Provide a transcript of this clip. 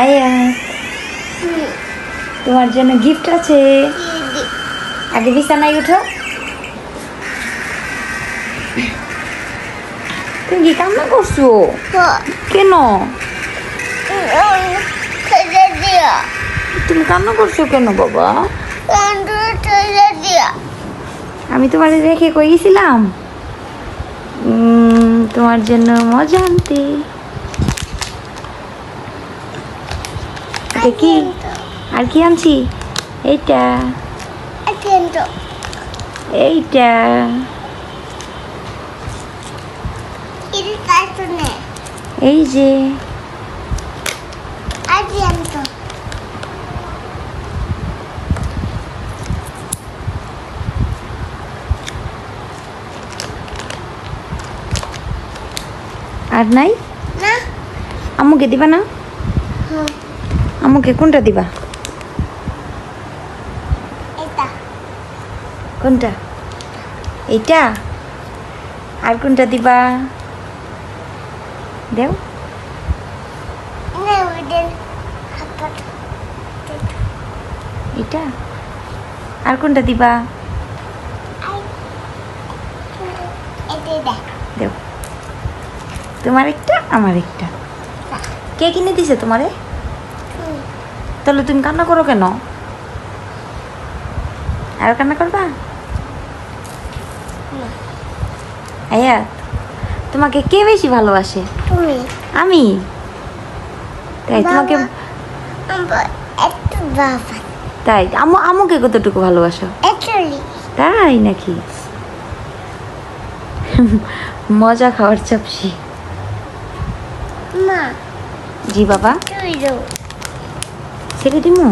আয়া, তোমার জন্য গিফট আছে। আগে বিছানায় উঠো। তুমি কি কান্না করছ? কেন? তুমি কান্না করছ কেন বাবা? আমি তোমার রেখে কই গেছিলাম তোমার জন্য মজা আনতে। এটা কি? আর কি আনছি? এইটা। এইটা। এই যে। আর নাই? আম্মুকে দিবা না? আম্মুকে কোনটা দিবা? কোনটা? এইটা? আর কোনটা দিবা? দেও। এইটা? আর কোনটা দিবা? এটা দেও। তোমার একটা আমার একটা। কে কিনে দিছে তোমারে? তাহলে তুমি কান্না করো কেন? আর কান্না করবা? আয়া তোমাকে কে বেশি ভালোবাসে? তুমি। আমি? তাই তোমাকে তাই আমু আমুকে কতটুকু ভালোবাসো? তাই নাকি? মজা খাওয়ার চাপসি মা। জি বাবা। তুই দাও ছেড়ে দিমু